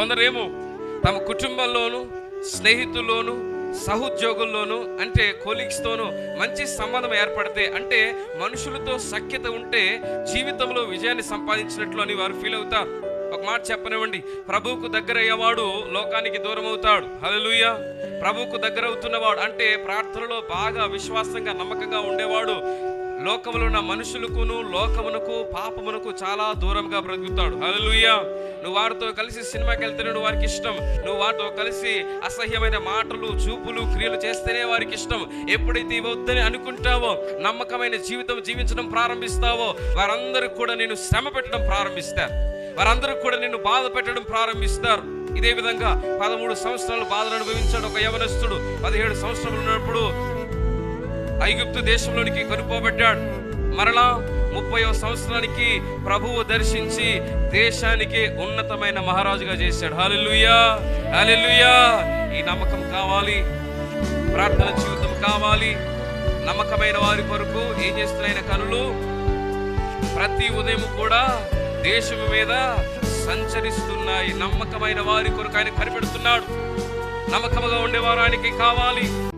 కొందరేమో తమ కుటుంబంలోను స్నేహితుల్లోను సహోద్యోగుల్లోనూ అంటే కొలీగ్స్తోనూ మంచి సంబంధం ఏర్పడితే అంటే మనుషులతో సఖ్యత ఉంటే జీవితంలో విజయాన్ని సంపాదించినట్లు అని వారు ఫీల్ అవుతారు. ఒక మాట చెప్పనివ్వండి. ప్రభువుకు దగ్గర అయ్యేవాడు లోకానికి దూరం అవుతాడు హల్లెలూయ. ప్రభువుకు దగ్గర అవుతున్నవాడు అంటే ప్రార్థనలో బాగా విశ్వాసంగా నమ్మకంగా ఉండేవాడు. లోకములో ఉన్న మనుషులకును లోకమునకు పాపమునకు చాలా దూరంగా బ్రతుకుతాడు. హల్లెలూయా. నువ్వు వారితో కలిసి సినిమాకి వెళ్తేనే వారికి ఇష్టం. నువ్వు వారితో కలిసి అసహ్యమైన మాటలు చూపులు క్రియలు చేస్తేనే వారికి ఇష్టం. ఎప్పుడైతే ఇవ్వద్దని అనుకుంటావో నమ్మకమైన జీవితం జీవించడం ప్రారంభిస్తావో వారందరూ కూడా నేను శ్రమ పెట్టడం ప్రారంభిస్తారు. వారందరూ కూడా నిన్ను బాధ పెట్టడం ప్రారంభిస్తారు. ఇదే విధంగా పదమూడు సంవత్సరాలు బాధలు అనుభవించాడు ఒక యవనస్తుడు. పదిహేడు సంవత్సరాలు ఉన్నప్పుడు ఐగుప్తు దేశంలోనికి కనుపోబడ్డాడు. మరలా ముప్పై సంవత్సరానికి ప్రభువు దర్శించి దేశానికి ఉన్నతమైన మహారాజుగా చేశాడు. హాలెలుయా హాలెలుయా ఈ నమ్మకం కావాలి. ప్రార్థన జీవితం కావాలి. నమ్మకమైన వారి కొరకు ఏం చేస్తున్నాయన కనులు? ప్రతి ఉదయం కూడా దేశం మీద సంచరిస్తున్నాయి. నమ్మకమైన వారి కొరకు ఆయన కనిపెడుతున్నాడు. నమ్మకముగా ఉండేవారు ఆయనకి కావాలి.